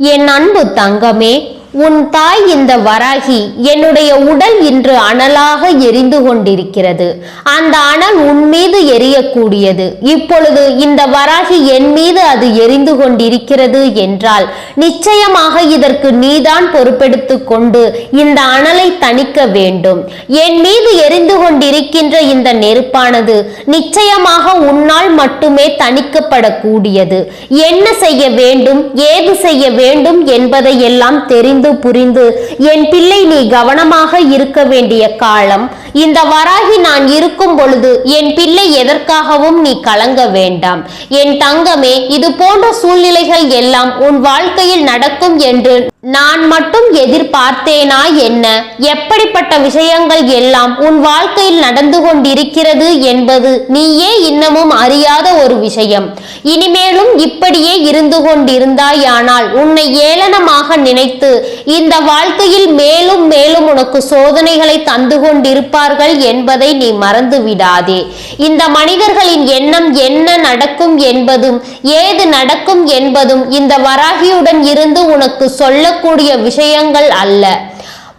என் அன்பு தங்கமே உன் தாய் இந்த வராகி என்னுடைய உடல் இன்று அனலாக எரிந்து கொண்டிருக்கிறது. அந்த அனல் உன் மீது எரியக்கூடியது. இப்பொழுது இந்த வராகி என் மீது அது எரிந்து கொண்டிருக்கிறது என்றால் நிச்சயமாக இதற்கு நீதான் பொறுப்பெடுத்து கொண்டு இந்த அனலை தணிக்க வேண்டும். என் மீது எரிந்து கொண்டிருக்கின்ற இந்த நெருப்பானது நிச்சயமாக உன்னால் மட்டுமே தணிக்கப்படக்கூடியது. என்ன செய்ய வேண்டும்? ஏது செய்ய வேண்டும்? என்பதை எல்லாம் தெரிந்து புரிந்து என் பிள்ளை நீ கவனமாக இருக்க வேண்டிய காலம் இந்த வராகி நான் இருக்கும் பொழுது என் பிள்ளை எதற்காகவும் நீ கலங்க வேண்டாம். என் தங்கமே இது போன்ற சூழ்நிலைகள் எல்லாம் உன் வாழ்க்கையில் நடக்கும் என்று நான் மட்டும் எதிர்பார்த்தேனா என்ன? எப்படிப்பட்ட விஷயங்கள் எல்லாம் உன் வாழ்க்கையில் நடந்து கொண்டிருக்கிறது என்பது நீயே இன்னமும் அறியாத ஒரு விஷயம். இனிமேலும் இப்படியே இருந்து கொண்டிருந்தாயானால் உன்னை ஏளனமாக நினைத்து இந்த வாழ்க்கையில் மேலும் மேலும் உனக்கு சோதனைகளை தந்து கொண்டிருப்ப இருப்பார்கள் என்பதை நீ மறந்து விடாதே இந்த மனிதர்களின் எண்ணம் என்ன நடக்கும் என்பதும் ஏது நடக்கும் என்பதும் இந்த வராகியுடன் இருந்து உனக்கு சொல்லக்கூடிய விஷயங்கள் அல்ல.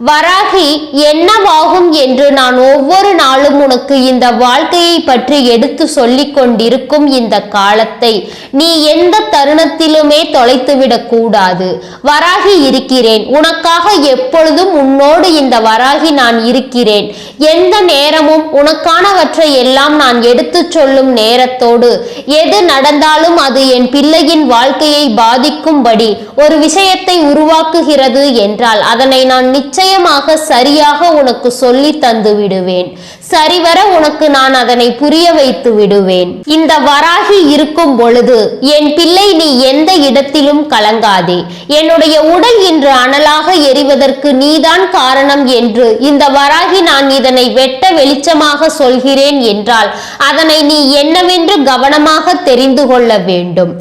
வராகி என்னவாகும் என்று நான் ஒவ்வொரு நாளும் உனக்கு இந்த வாழ்க்கையை பற்றி எடுத்து சொல்லிக் கொண்டிருக்கும் இந்த காலத்தை நீ எந்த தருணத்திலுமே தொலைத்துவிடக் கூடாது. வராகி இருக்கிறேன். உனக்காக எப்பொழுதும் உன்னோடு இந்த வராகி நான் இருக்கிறேன். எந்த நேரமும் உனக்கானவற்றை எல்லாம் நான் எடுத்துச் சொல்லும் நேரத்தோடு எது நடந்தாலும் அது என் பிள்ளையின் வாழ்க்கையை பாதிக்கும்படி ஒரு விஷயத்தை உருவாக்குகிறது என்றால் அதனை நான் நிச்சயம் நிச்சயமாக சரியாக உனக்கு சொல்லி தந்து விடுவேன் சரிவர உனக்கு நான் அதனை புரிய வைத்து விடுவேன். இந்த வராகி இருக்கும் பொழுது என் பிள்ளை நீ எந்த இடத்திலும் கலங்காதே. என்னுடைய உடல் இன்று அனலாக எரிவதற்கு நீதான் காரணம் என்று இந்த வராகி நான் இதனை வெட்ட வெளிச்சமாக சொல்கிறேன் என்றால் அதனை நீ என்னவென்று கவனமாக தெரிந்து கொள்ள வேண்டும்.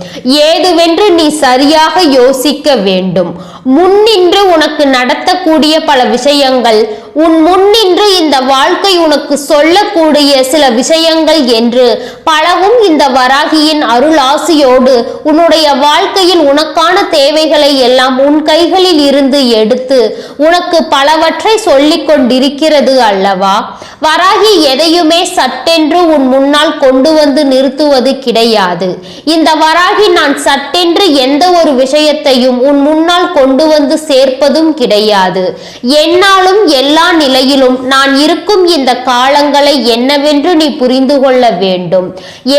ஏதுவென்று நீ சரியாக யோசிக்க வேண்டும். முன்னின்று உனக்கு நடத்தக்கூடிய பல விஷயங்கள் உன் முன்னின்று இந்த வாழ்க்கை உனக்கு சொல்லக்கூடிய சில விஷயங்கள் என்று பலவும் இந்த வராகியின் அருள் ஆசியோடு உன்னுடைய வாழ்க்கையில் உனக்கான தேவைகளை எல்லாம் உன் கைகளில் இருந்து எடுத்து உனக்கு பலவற்றை சொல்லிக் கொண்டிருக்கிறது அல்லவா? வராகி எதையுமே சட்டென்று உன் முன்னால் கொண்டு வந்து நிறுத்துவது கிடையாது. இந்த வராகி நான் சட்டென்று எந்த ஒரு விஷயத்தையும் உன் முன்னால் கொண்டு வந்து சேர்ப்பதும் கிடையாது. என்னாலும் எல்லா எல்லா நிலையிலும் நான் இருக்கும் இந்த காலங்களை என்னவென்று நீ புரிந்து கொள்ள வேண்டும்.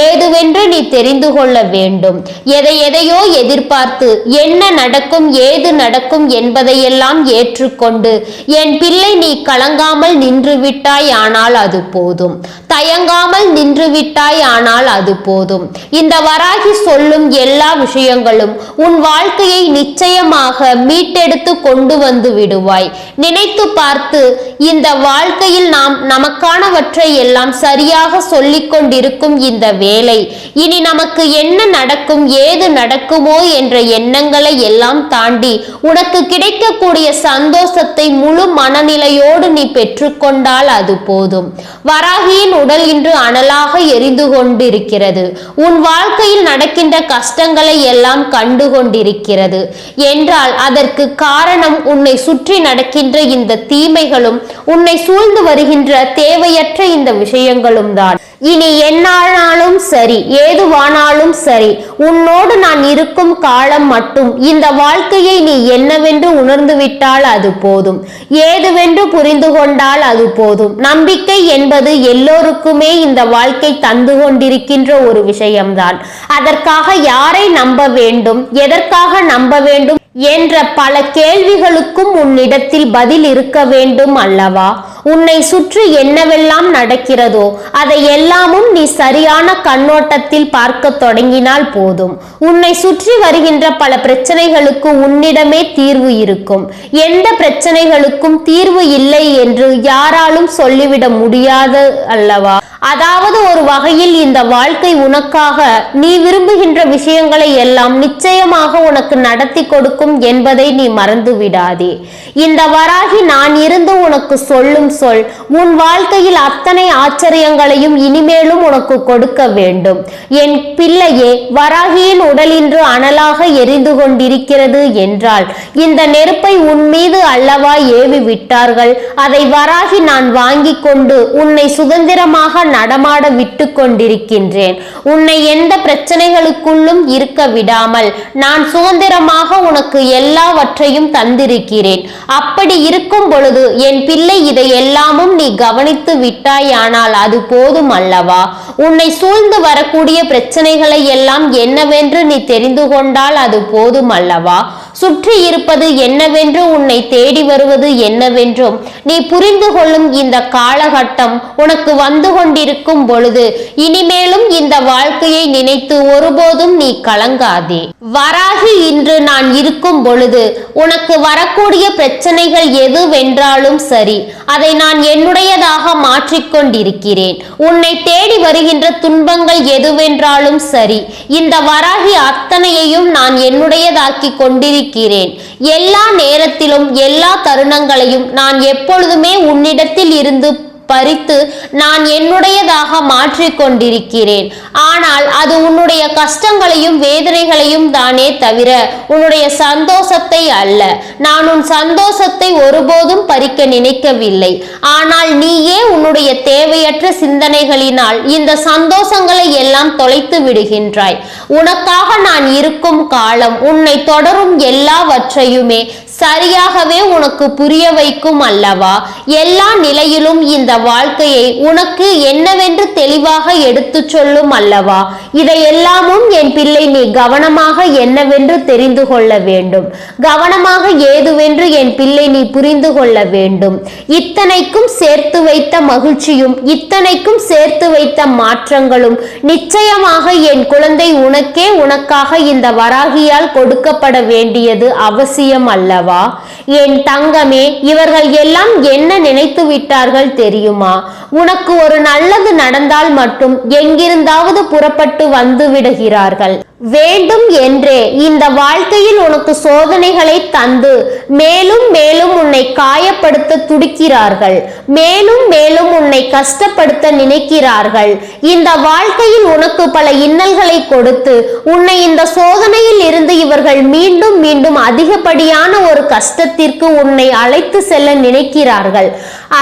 ஏதுவென்று நீ தெரிந்து கொள்ள வேண்டும். எதை எதையோ எதிர்பார்த்து என்ன நடக்கும் ஏது நடக்கும் என்பதையெல்லாம் ஏற்றுக்கொண்டு என் பிள்ளை நீ கலங்காமல் நின்றுவிட்டாய் ஆனால் அது போதும். தயங்காமல் நின்றுவிட்டாய் ஆனால் அது போதும். இந்த வராகி சொல்லும் எல்லா விஷயங்களும் உன் வாழ்க்கையை நிச்சயமாக மீட்டெடுத்து கொண்டு வந்து விடுவாய். நினைத்து பார்த்து இந்த வாழ்க்கையில் நாம் நமக்கானவற்றை எல்லாம் சரியாக சொல்லிக் கொண்டிருக்கும் இந்த வேலை. இனி நமக்கு என்ன நடக்கும் ஏது நடக்குமோ என்ற எண்ணங்களை எல்லாம் தாண்டி உனக்கு கிடைக்கக்கூடிய சந்தோஷத்தை முழு மனநிலையோடு நீ பெற்றுக்கொண்டால் அது போதும். வராகியின் உடல் இன்று அனலாக எரிந்து கொண்டிருக்கிறது. உன் வாழ்க்கையில் நடக்கின்ற கஷ்டங்களை எல்லாம் கண்டு கொண்டிருக்கிறது. என்றால் அதற்கு காரணம் உன்னை சுற்றி நடக்கின்ற இந்த தீமைகள் விஷயங்களும் உன்னை சூழ்ந்து வருகின்ற தேவையற்ற இந்த விஷயங்களும் தான். இனி என்னானாலும் சரி ஏதுவானாலும் சரி உன்னோடு நான் இருக்கும் காலம் மட்டும் இந்த வாழ்க்கையை நீ என்னவென்று உணர்ந்து விட்டால் அது போதும். ஏதுவென்று புரிந்து கொண்டால் அது போதும். நம்பிக்கை என்பது எல்லோருக்குமே இந்த வாழ்க்கை தந்து கொண்டிருக்கின்ற ஒரு விஷயம்தான். அதற்காக யாரை நம்ப வேண்டும் எதற்காக நம்ப வேண்டும் என்ற பல கேள்விகளுக்கும் உன்னிடத்தில் பதில் இருக்க வேண்டும் அல்லவா? உன்னை சுற்றி என்னவெல்லாம் நடக்கிறதோ அதை எல்லாமும் நீ சரியான கண்ணோட்டத்தில் பார்க்க தொடங்கினால் போதும். உன்னை சுற்றி வருகின்ற பல பிரச்சனைகளுக்கு உன்னிடமே தீர்வு இருக்கும். எந்த பிரச்சனைகளுக்கும் தீர்வு இல்லை என்று யாராலும் சொல்லிவிட முடியாது அல்லவா? அதாவது ஒரு வகையில் இந்த வாழ்க்கை உனக்காக நீ விரும்புகின்ற விஷயங்களை எல்லாம் நிச்சயமாக உனக்கு நடத்தி கொடுக்கும் என்பதை நீ மறந்து விடாதே இந்த வராகி நான் இருந்து உனக்கு சொல்லும் மட்டும் சொல் உன் வாழ்க்கையில் அத்தனை ஆச்சரியங்களையும் இனிமேலும் உனக்கு கொடுக்க வேண்டும். என் பிள்ளையே வராகியின் உடல் இன்று அனலாக எரிந்து கொண்டிருக்கிறது என்றால் இந்த நெருப்பை உன் மீது அல்லவா ஏவி விட்டார்கள் அதை வராகி நான் வாங்கி கொண்டு உன்னை சுதந்திரமாக நடமாட விட்டு கொண்டிருக்கின்றேன். உன்னை எந்த பிரச்சனைகளுக்குள்ளும் இருக்க விடாமல் நான் சுதந்திரமாக உனக்கு எல்லாவற்றையும் தந்திருக்கிறேன். அப்படி இருக்கும் பொழுது என் பிள்ளை இதை எல்லாமும் நீ கவனித்து விட்டாயானால் அது போதும் அல்லவா? உன்னை சூழ்ந்து வரக்கூடிய பிரச்சனைகளை எல்லாம் என்னவென்று நீ தெரிந்து கொண்டால் அது போதும் அல்லவா? சுற்றி இருப்பது என்னவென்று உன்னை தேடி வருவது என்னவென்றும் நீ புரிந்து கொள்ளும் இந்த காலகட்டம் உனக்கு வந்து கொண்டிருக்கும் பொழுது இனிமேலும் இந்த வாழ்க்கையை நினைத்து ஒருபோதும் நீ கலங்காதே. வராகி இன்று நான் இருக்கும் பொழுது உனக்கு வரக்கூடிய பிரச்சனைகள் எதுவென்றாலும் சரி அதை நான் என்னுடையதாக மாற்றிக்கொண்டிருக்கிறேன் உன்னை தேடி வருகின்ற துன்பங்கள் எதுவென்றாலும் சரி இந்த வராகி அத்தனையையும் நான் என்னுடையதாக்கி கொண்டிருக்கிறேன். எல்லா நேரத்திலும் எல்லா தருணங்களையும் நான் எப்பொழுதுமே உன்னிடத்தில் இருந்து பறித்து நான் என்னுடையதாக மாற்றிக்கொண்டிருக்கிறேன். ஆனால் அது உன்னுடைய கஷ்டங்களையும் வேதனைகளையும் தானே தவிர உன்னுடைய சந்தோஷத்தை அல்ல. நான் உன் சந்தோஷத்தை ஒருபோதும் பறிக்க நினைக்கவில்லை. ஆனால் நீயே உன்னுடைய தேவையற்ற சிந்தனைகளினால் இந்த சந்தோஷங்களை எல்லாம் தொலைத்து விடுகின்றாய். உனக்காக நான் இருக்கும் காலம் உன்னை தொடரும் எல்லாவற்றையுமே சரியாகவே உனக்கு புரிய வைக்கும் அல்லவா? எல்லா நிலையிலும் இந்த வாழ்க்கையை உனக்கு என்னவென்று தெளிவாக எடுத்துச் சொல்லும் அல்லவா? இதையெல்லாமும் என் பிள்ளை நீ கவனமாக என்னவென்று தெரிந்து கொள்ள வேண்டும். கவனமாக ஏதுவென்று என் பிள்ளை நீ புரிந்து கொள்ள வேண்டும். இத்தனைக்கும் சேர்த்து வைத்த மகிழ்ச்சியும் இத்தனைக்கும் சேர்த்து வைத்த மாற்றங்களும் நிச்சயமாக என் குழந்தை உனக்கே உனக்காக இந்த வராகியால் கொடுக்கப்பட வேண்டியது அவசியம் அல்லவா? என் தங்கமே இவர்கள் எல்லாம் என்ன நினைத்து விட்டார்கள் தெரியுமா? உனக்கு ஒரு நல்லது நடந்தால் மட்டும் எங்கிருந்தாவது புறப்பட்டு வந்து விடுகிறார்கள். வேண்டும் என்றே. இந்த வாழ்க்கையில் உனக்கு சோதனைகளை தந்து மேலும் மேலும் உன்னை காயப்படுத்த துடிக்கிறார்கள். மேலும் மேலும் உன்னை கஷ்டப்படுத்த நினைக்கிறார்கள். இந்த வாழ்க்கையில் உனக்கு பல இன்னல்களை கொடுத்து உன்னை இந்த சோதனையில் இருந்து இவர்கள் மீண்டும் மீண்டும் அதிகப்படியான ஒரு கஷ்டத்திற்கு உன்னை அழைத்து செல்ல நினைக்கிறார்கள்.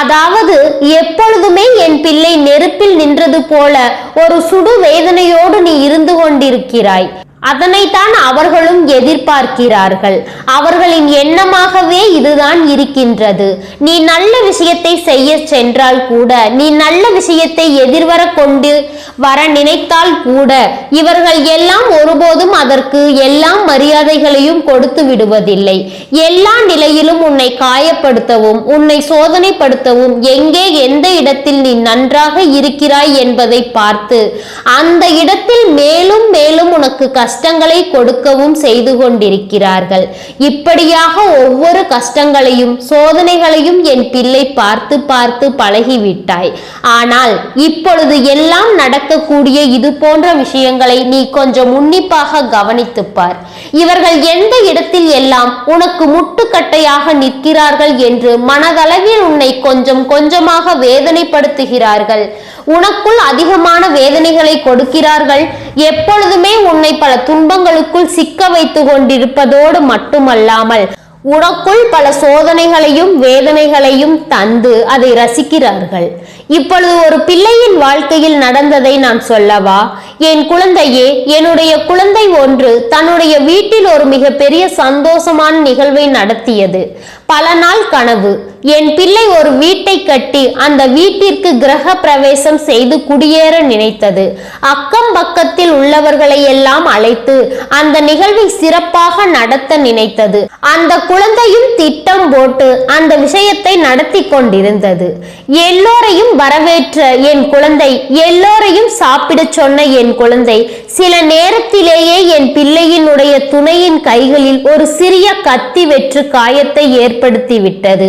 அதாவது எப்பொழுதுமே என் பிள்ளை நெருப்பில் நின்றது போல ஒரு சுடு வேதனையோடு நீ இருந்து கொண்டிருக்கிறாய். அதனைத்தான் அவர்களும் எதிர்பார்க்கிறார்கள். அவர்களின் எண்ணமாகவே இதுதான் இருக்கின்றது. நீ நல்ல விஷயத்தை செய்ய சென்றால் கூட நீ நல்ல விஷயத்தை எதிர்வர கொண்டு வர நினைத்தால் கூட இவர்கள் எல்லாம் ஒருபோதும் அதற்கு எல்லா மரியாதைகளையும் கொடுத்து விடுவதில்லை. எல்லா நிலையிலும் உன்னை காயப்படுத்தவும் உன்னை சோதனைப்படுத்தவும் எங்கே எந்த இடத்தில் நீ நன்றாக இருக்கிறாய் என்பதை பார்த்து அந்த இடத்தில் மேலும் மேலும் உனக்கு கஷ்டங்களை கொடுக்கவும் செய்து கொண்டிருக்கிறார்கள். இப்படியாக ஒவ்வொரு கஷ்டங்களையும் சோதனைகளையும் என் பிள்ளை பார்த்து பார்த்து பழகிவிட்டாய். ஆனால் இப்பொழுது எல்லாம் நடக்கக்கூடிய இது போன்ற விஷயங்களை நீ கொஞ்சம் உன்னிப்பாக கவனித்துப்பார் இவர்கள் எந்த இடத்தில் எல்லாம் உனக்கு முட்டுக்கட்டையாக நிற்கிறார்கள் என்று மனதளவில் உன்னை கொஞ்சம் கொஞ்சமாக வேதனைப்படுத்துகிறார்கள். உனக்குள் அதிகமான வேதனைகளை கொடுக்கிறார்கள். எப்பொழுதுமே உன்னை பல துன்பங்களுக்குள் சிக்க வைத்து கொண்டிருப்பதோடு மட்டுமல்லாமல் உனக்குள் பல சோதனைகளையும் வேதனைகளையும் தந்து அதை ரசிக்கிறார்கள். இப்பொழுது ஒரு பிள்ளையின் வாழ்க்கையில் நடந்ததை நான் சொல்லவா? என் குழந்தையே என்னுடைய குழந்தை ஒன்று தன்னுடைய வீட்டில் ஒரு மிகப்பெரிய சந்தோஷமான நிகழ்வை நடத்தியது. பல நாள் கனவு. என் பிள்ளை ஒரு வீட்டை கட்டி அந்த வீட்டிற்கு கிரக பிரவேசம் செய்து குடியேற நினைத்தது. அக்கம் பக்கத்தில் உள்ளவர்களை எல்லாம் அழைத்து அந்த நிகழ்வை சிறப்பாக நடத்த நினைத்தது. அந்த குழந்தையும் திட்டம் போட்டு அந்த விஷயத்தை நடத்தி கொண்டிருந்தது. எல்லோரையும் வரவேற்ற என் குழந்தை எல்லோரையும் சாப்பிடச் சொன்ன என் குழந்தை சில நேரத்திலேயே என் பிள்ளையினுடைய துணையின் கைகளில் ஒரு சிறிய கத்தி வெற்று காயத்தை ஏற்படுத்தி விட்டது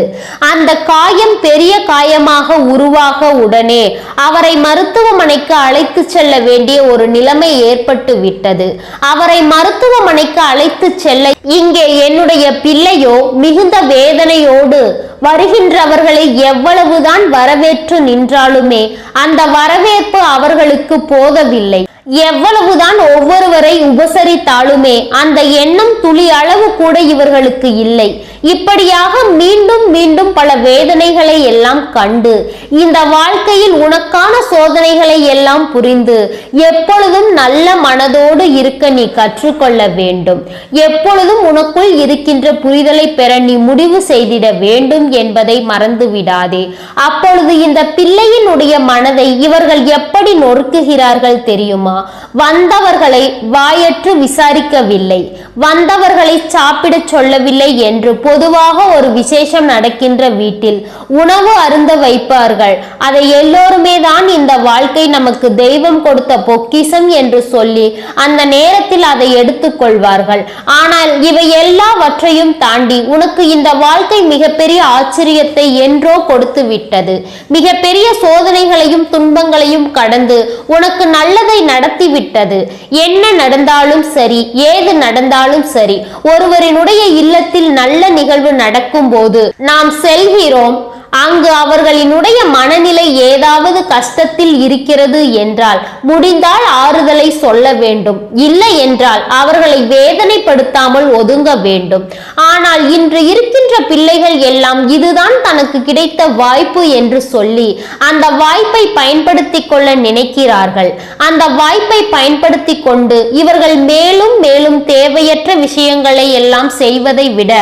அந்த காயம் பெரிய காயமாக உருவாக உடனே அவரை மருத்துவமனைக்கு அழைத்து செல்ல வேண்டிய ஒரு நிலைமை ஏற்பட்டு விட்டது அவரை மருத்துவமனைக்கு அழைத்து செல்ல இங்கே என்னுடைய பிள்ளையோ மிகுந்த வேதனையோடு வருகின்றவர்களை எவ்வளவுதான் வரவேற்று நின்றாலுமே அந்த வரவேற்பு அவர்களுக்கு போதவில்லை எவ்வளவுதான் ஒவ்வொருவரை உபசரித்தாலுமே அந்த எண்ணம் துளி அளவு கூட இவர்களுக்கு இல்லை. இப்படியாக மீண்டும் மீண்டும் பல வேதனைகளை எல்லாம் கண்டு இந்த வாழ்க்கையில் உனக்கான சோதனைகளை எல்லாம் புரிந்து எப்பொழுதும் நல்ல மனதோடு இருக்க நீ கற்றுக்கொள்ள வேண்டும். எப்பொழுதும் உனக்குள் இருக்கின்ற புரிதலை பெற நீ முடிவு செய்திட வேண்டும் என்பதை மறந்து விடாதே. அப்பொழுது இந்த பிள்ளையினுடைய மனதை இவர்கள் எப்படி நொறுக்குகிறார்கள் தெரியுமா? வந்தவர்களை வாயற்று விசாரிக்கவில்லை. வந்தவர்களை சாப்பிடச் சொல்லவில்லை என்று பொதுவாக ஒரு விசேஷம் நடக்கின்ற வீட்டில் உணவு அருந்த வைப்பார்கள். அதை எல்லோருமே தான் இந்த வாழ்க்கை நமக்கு தெய்வம் கொடுத்த பொக்கிசம் என்று சொல்லி அந்த நேரத்தில் அதை எடுத்துக்கொள்வார்கள் ஆனால் இவை எல்லாவற்றையும் தாண்டி உனக்கு இந்த வாழ்க்கை மிகப்பெரிய ஆச்சரியத்தை என்றோ கொடுத்து விட்டது. மிகப்பெரிய சோதனைகளையும் துன்பங்களையும் கடந்து உனக்கு நல்லதை நடத்தி விட்டது. என்ன நடந்தாலும் சரி ஏது நடந்தாலும் சரி ஒருவரினுடைய இல்லத்தில் நல்ல நிகழ்வு நடக்கும் போது நாம் செல்கிறோம் அங்கு அவர்களினுடைய மனநிலை ஏதாவது கஷ்டத்தில் இருக்கிறது என்றால் முடிந்தால் ஆறுதலை சொல்ல வேண்டும். இல்லை என்றால் அவர்களை வேதனைப்படுத்தாமல் ஒதுங்க வேண்டும். ஆனால் இன்று இருக்கின்ற பிள்ளைகள் எல்லாம் இதுதான் தனக்கு கிடைத்த வாய்ப்பு என்று சொல்லி அந்த வாய்ப்பை பயன்படுத்தி கொள்ள நினைக்கிறார்கள். அந்த வாய்ப்பை பயன்படுத்தி கொண்டு இவர்கள் மேலும் மேலும் தேவையற்ற விஷயங்களை எல்லாம் செய்வதை விட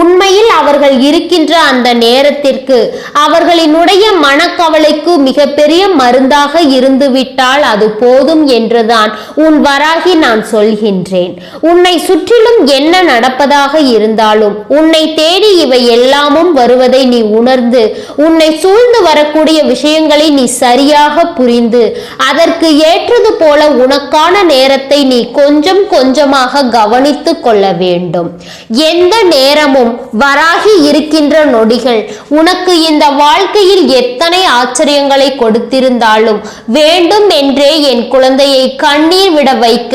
உண்மையில் அவர்கள் இருக்கின்ற அந்த நேரத்திற்கு அவர்களினுடைய மனக்கவலைக்கு மிகப்பெரிய மருந்தாக இருந்துவிட்டால் அது போதும் என்றுதான் உன் வராகி நான் சொல்கின்றேன். உன்னை சுற்றிலும் என்ன நடப்பதாக இருந்தாலும் உன்னை தேடி இவை எல்லாமும் வருவதை நீ உணர்ந்து உன்னை சூழ்ந்து வரக்கூடிய விஷயங்களை நீ சரியாக புரிந்து அதற்கு ஏற்றது போல உனக்கான நேரத்தை நீ கொஞ்சம் கொஞ்சமாக கவனித்துக் கொள்ள வேண்டும். எந்த நேரமும் வராகி இருக்கின்ற நொடிகள். உனக்கு இந்த வாழ்க்கையில் எத்தனை ஆச்சரியங்களை கொடுத்திருந்தாலும் வேண்டும் என்றே என் குழந்தையை கண்ணீர் விட வைக்க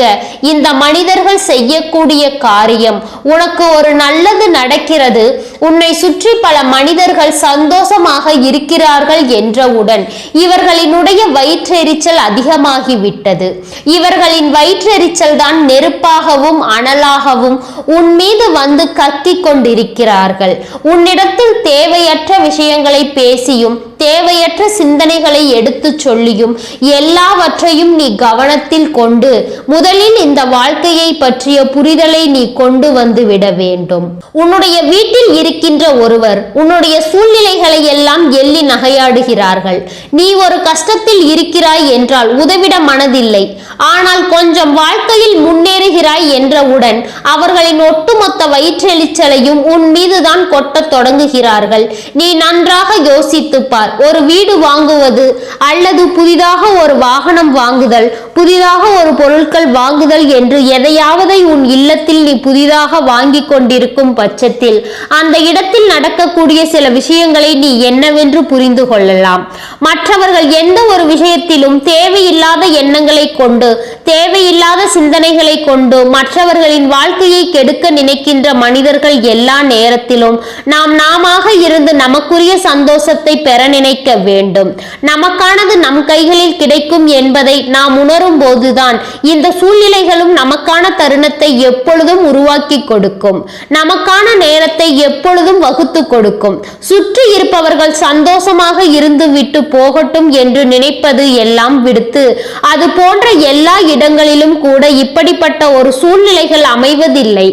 இந்த மனிதர்கள் செய்யக்கூடிய காரியம் உனக்கு ஒரு நல்லது நடக்கிறது. உன்னை சுற்றி பல மனிதர்கள் சந்தோஷமாக இருக்கிறார்கள் என்றவுடன் இவர்களினுடைய வயிற்றெரிச்சல் அதிகமாகிவிட்டது. இவர்களின் வயிற்றெரிச்சல் தான் நெருப்பாகவும் அனலாகவும் உன் மீது வந்து கக்கிக் இருக்கிறார்கள் உன்னிடத்தில் தேவையற்ற விஷயங்களை பேசியும் தேவையற்ற சிந்தனைகளை எடுத்துச் சொல்லியும் எல்லாவற்றையும் நீ கவனத்தில் கொண்டு முதலில் இந்த வாழ்க்கையை பற்றிய புரிதலை நீ கொண்டு வந்து விட வேண்டும். உன்னுடைய வீட்டில் இருக்கின்ற ஒருவர் உன்னுடைய சூழ்நிலைகளை எல்லாம் எள்ளி நகையாடுகிறார்கள். நீ ஒரு கஷ்டத்தில் இருக்கிறாய் என்றால் உதவிட மனதில்லை. ஆனால் கொஞ்சம் வாழ்க்கையில் முன்னேறுகிறாய் என்றவுடன் அவர்களின் ஒட்டுமொத்த வயிற்றெளிச்சலையும் உன் மீதுதான் கொட்டத் தொடங்குகிறார்கள். நீ நன்றாக யோசித்துப் பார் ஒரு வீடு வாங்குவது அல்லது புதிதாக ஒரு வாகனம் வாங்குதல் புதிதாக ஒரு பொருட்கள் வாங்குதல் என்று எதையாவதை உன் இல்லத்தில் நீ புதிதாக வாங்கி கொண்டிருக்கும் பட்சத்தில் அந்த இடத்தில் நடக்கக்கூடிய சில விஷயங்களை நீ என்னவென்று புரிந்து கொள்ளலாம். மற்றவர்கள் எந்த ஒரு விஷயத்திலும் தேவையில்லாத எண்ணங்களை கொண்டு தேவையில்லாத சிந்தனைகளை கொண்டு மற்றவர்களின் வாழ்க்கையை கெடுக்க நினைக்கின்ற மனிதர்கள் எல்லா நேரத்திலும் நாம் நாமாக இருந்து நமக்குரிய சந்தோஷத்தை பெற நினைக்க வேண்டும். நமக்கானது நம் கைகளில் கிடைக்கும் என்பதை நாம் உணரும் போதுதான். இந்த சூழ்நிலைகளும் நமக்கான தருணத்தை எப்பொழுதும் உருவாக்கி கொடுக்கும். நமக்கான நேரத்தை எப்பொழுதும் வகுத்து கொடுக்கும். சுற்றி இருப்பவர்கள் சந்தோஷமாக இருந்து விட்டு போகட்டும் என்று நினைப்பது எல்லாம் விடுத்து அது போன்ற எல்லா இடங்களிலும் கூட இப்படிப்பட்ட ஒரு சூழ்நிலைகள் அமைவதில்லை.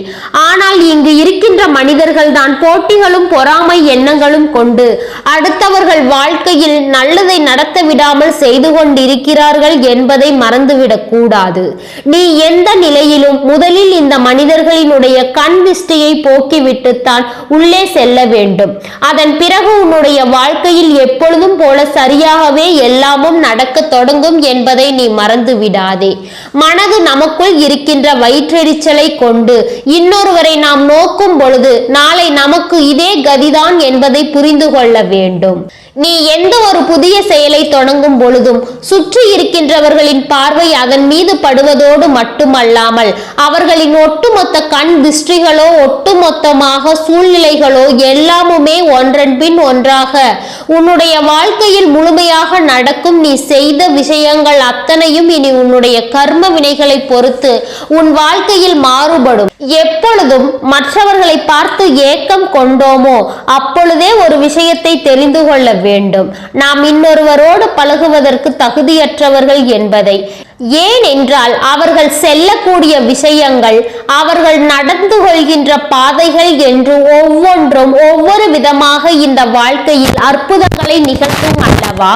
ஆனால் இங்கு இருக்கின்ற மனிதர்கள் தான் போட்டிகளும் பொறாமை எண்ணங்களும் கொண்டு அடுத்தவர்கள் வாழ்க்கையில் நல்லதை நடத்த விடாமல் செய்து கொண்டிருக்கிறார்கள் என்பதை மறந்துவிடக் கூடாது. நீ எந்த நிலையிலும் முதலில் இந்த மனிதர்களினுடைய கண் திஷ்டியை போக்கிவிட்டுத்தான் உள்ளே செல்ல வேண்டும். அதன் பிறகு உன்னுடைய வாழ்க்கையில் எப்பொழுதும் போல சரியாகவே எல்லாமும் நடக்க தொடங்கும் என்பதை நீ மறந்து விடாதே மனது நமக்குள் இருக்கின்ற வயிற்றெரிச்சலை கொண்டு இன்னொருவரை நாம் நோக்கும் பொழுது நாளை நமக்கு இதே கதிதான் என்பதை புரிந்து கொள்ள வேண்டும். நீ எந்த ஒரு புதிய செயலை தொடங்கும் பொழுதும் சுற்றி இருக்கின்றவர்களின் பார்வை அதன் மீது படுவதோடு மட்டுமல்லாமல் அவர்களின் ஒட்டுமொத்த கண் திருஷ்டிகளோ ஒட்டுமொத்தமாக சூழ்நிலைகளோ எல்லாமுமே ஒன்றன் பின் ஒன்றாக. உன்னுடைய வாழ்க்கையில் முழுமையாக நடக்கும் நீ செய்த விஷயங்கள் அத்தனையும் இனி உன்னுடைய கர்ம வினைகளை பொறுத்து உன் வாழ்க்கையில் மாறுபடும். எப்பொழுதும் மற்றவர்களை பார்த்து ஏக்கம் கொண்டோமோ அப்பொழுதே ஒரு விஷயத்தை தெரிந்து கொள்ள வேண்டும். நாம் இன்னொருவரோடு பழகுவதற்கு தகுதியற்றவர்கள் என்பதை. ஏன் என்றால் அவர்கள் செல்லக்கூடிய விஷயங்கள் அவர்கள் நடந்து கொள்கின்ற பாதைகள் என்று ஒவ்வொன்றும் ஒவ்வொரு விதமாக இந்த வாழ்க்கையில் அற்புதங்களை நிகழ்த்தும் அல்லவா?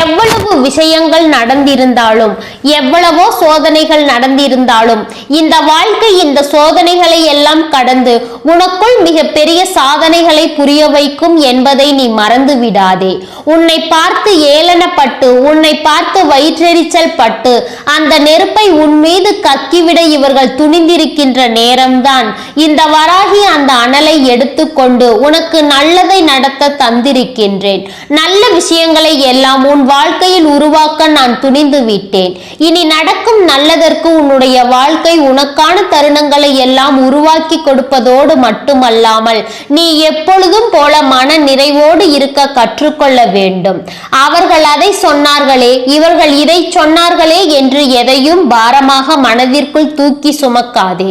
எவ்வளவு விஷயங்கள் நடந்திருந்தாலும் எவ்வளவோ சோதனைகள் நடந்திருந்தாலும் இந்த வாழ்க்கை இந்த சோதனைகளை எல்லாம் கடந்து உனக்குள் மிக பெரிய சாதனைகளை புரிய வைக்கும் என்பதை நீ மறந்து விடாதே. உன்னை பார்த்து ஏளனப்பட்டு உன்னை பார்த்து வயிற்றெரிச்சல் பட்டு அந்த நெருப்பை உன் மீது கக்கிவிட இவர்கள் துணிந்திருக்கின்ற நேரம்தான் இந்த வராகி அந்த அனலை எடுத்துக்கொண்டு உனக்கு நல்லதை நடத்த தந்திருக்கின்றேன். நல்ல விஷயங்களை எல்லாம் உன் வாழ்க்கையில் உருவாக்க நான் துணிந்து விட்டேன். இனி நடக்கும் நல்லதற்கு உன்னுடைய வாழ்க்கை உனக்கான தருணங்களை எல்லாம் உருவாக்கி கொடுப்பதோடு மட்டுமல்லாமல் நீ எப்பொழுதும் போல மன நிறைவோடு இருக்க கற்றுக்கொள்ள வேண்டும். அவர்கள் அதை சொன்னார்களே இவர்கள் இதை சொன்னார்களே என்று எதையும் பாரமாக மனதிற்குள் தூக்கி சுமக்காதே.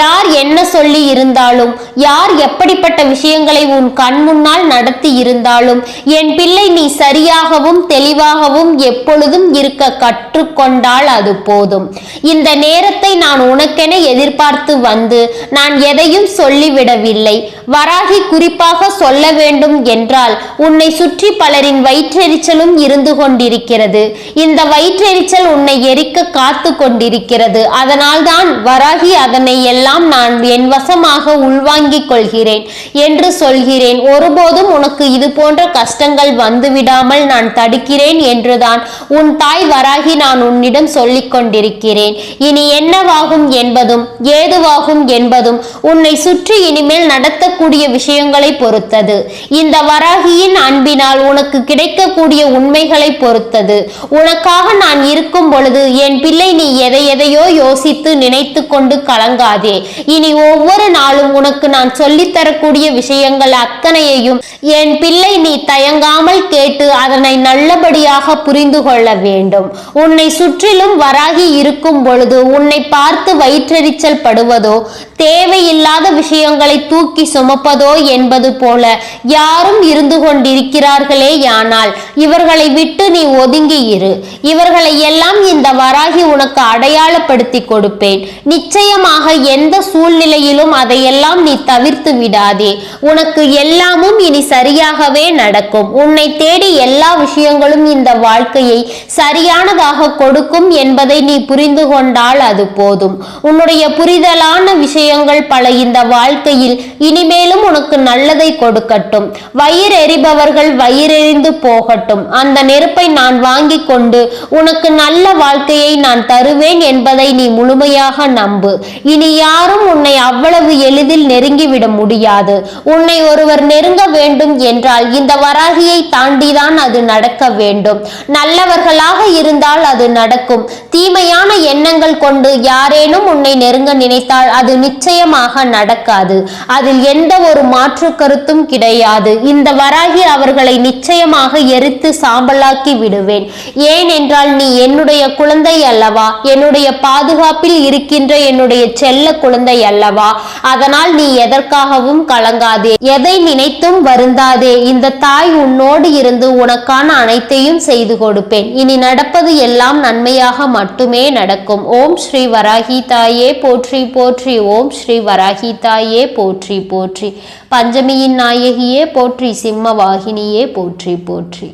யார் என்ன சொல்லி இருந்தாலும் யார் எப்படிப்பட்ட விஷயங்களை உன் கண் முன்னால் நடத்தி இருந்தாலும் என் பிள்ளை நீ சரியாகவும் தெளிவாகவும் எப்பொழுதும் இருக்க கற்றுக்கொண்டால் அது போதும். இந்த நேரத்தை நான் உனக்கென எதிர்பார்த்து வந்து நான் எதையும் சொல்லிவிடவில்லை. வராகி குறிப்பாக சொல்ல வேண்டும் என்றால் உன்னை சுற்றி பலரின் வயிற்றெரிச்சலும் இருந்து கொண்டிருக்கிறது. இந்த வயிற்றெரிச்சல் உன்னை எரிக்க காத்து கொண்டிருக்கிறது. அதனால்தான் வராகி அதனை எல்லாம் நான் என் வசமாக உள்வாங்கிக் கொள்கிறேன் என்று சொல்கிறேன். ஒருபோதும் உனக்கு இது போன்ற கஷ்டங்கள் வந்துவிடாமல் நான் இருக்கிறேன் என்றுதான். உன் தாய் வராகி நான் உன்னிடம் சொல்லிக் கொண்டிருக்கிறேன். இனி என்னவாகும் என்பதும் ஏதுவாகும் என்பதும் உன்னை சுற்றி இனிமேல் நடத்தக்கூடிய விஷயங்களை பொறுத்தது. இந்த வராகியின் அன்பினால் உனக்கு கிடைக்கக்கூடிய உண்மைகளை பொறுத்தது. உனக்காக நான் இருக்கும் பொழுது என் பிள்ளை நீ எதை எதையோ யோசித்து நினைத்து கொண்டு கலங்காதே. இனி ஒவ்வொரு நாளும் உனக்கு நான் சொல்லித்தரக்கூடிய விஷயங்கள் அத்தனையையும் என் பிள்ளை நீ தயங்காமல் கேட்டு அதனை நல்ல நல்லபடியாக புரிந்து கொள்ள வேண்டும். உன்னை சுற்றிலும் வராகி இருக்கும் பொழுது உன்னை பார்த்து வயிற்றெரிச்சல் படுவதோ தேவையில்லாத விஷயங்களை தூக்கி சுமப்பதோ என்பது போல யாரும் இருந்து கொண்டிருக்கிறார்களே யானால் இவர்களை விட்டு நீ ஒதுங்கி இரு. இவர்களை எல்லாம் இந்த வராகி உனக்கு அடையாளப்படுத்தி கொடுப்பேன். நிச்சயமாக எந்த சூழ்நிலையிலும் அதையெல்லாம் நீ தவிர்த்து விடாதே. உனக்கு எல்லாமும் இனி சரியாகவே நடக்கும். உன்னை தேடி எல்லா விஷயங்களும் இந்த வாழ்க்கையை சரியானதாக கொடுக்கும் என்பதை நீ புரிந்து கொண்டால் அது போதும். உன்னுடைய புரிதலான விஷயங்கள் பல இந்த வாழ்க்கையில் இனிமேலும் உனக்கு நல்லதை கொடுக்கட்டும். வயிறு எறிபவர்கள் வயிறெறிந்து போகட்டும். அந்த நெருப்பை நான் வாங்கி கொண்டு உனக்கு நல்ல வாழ்க்கையை நான் தருவேன் என்பதை நீ முழுமையாக நம்பு. இனி யாரும் உன்னை அவ்வளவு எளிதில் நெருங்கிவிட முடியாது. உன்னை ஒருவர் நெருங்க வேண்டும் என்றால் இந்த வராகியை தாண்டிதான் அது நடக்க வேண்டும். நல்லவர்களாக இருந்தால் அது நடக்கும். தீமையான எண்ணங்கள் கொண்டு யாரேனும் உன்னை நெருங்க நினைத்தால் அது நிச்சயமாக நடக்காது. அதில் எந்த ஒரு மாற்று கருத்தும் கிடையாது. இந்த வராகி அவர்களை நிச்சயமாக எரித்து சாம்பலாக்கி விடுவேன். ஏன் என்றால் நீ என்னுடைய குழந்தை அல்லவா? என்னுடைய பாதுகாப்பில் இருக்கின்ற என்னுடைய செல்ல குழந்தை அல்லவா? அதனால் நீ எதற்காகவும் கலங்காதே. எதை நினைத்தும் வருந்தாதே. இந்த தாய் உன்னோடு இருந்து உனக்கான அனைத்தையும் செய்து கொடுப்பேன். இனி நடப்பது எல்லாம் நன்மையாக மட்டுமே நடக்கும். ஓம் ஸ்ரீ வராகி தாயே போற்றி போற்றி. ஓம் ஸ்ரீ வராகி தாயே போற்றி போற்றி. பஞ்சமியின் நாயகியே போற்றி. சிம்ம வாகினியே போற்றி போற்றி.